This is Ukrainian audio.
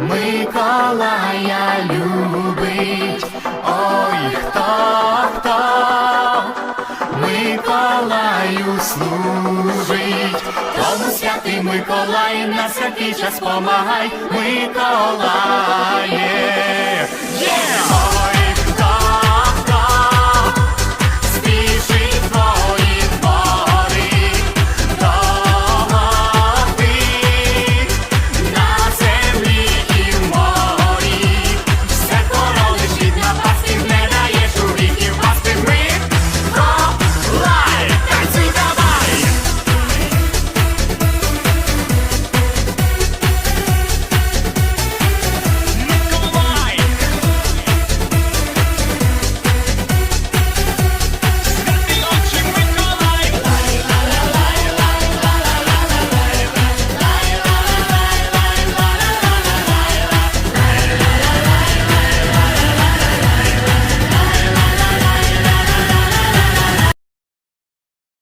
Миколая любить, ой, хто, хто Миколаю служить, тому святий Миколай на святий час помагай, Миколає. Yeah!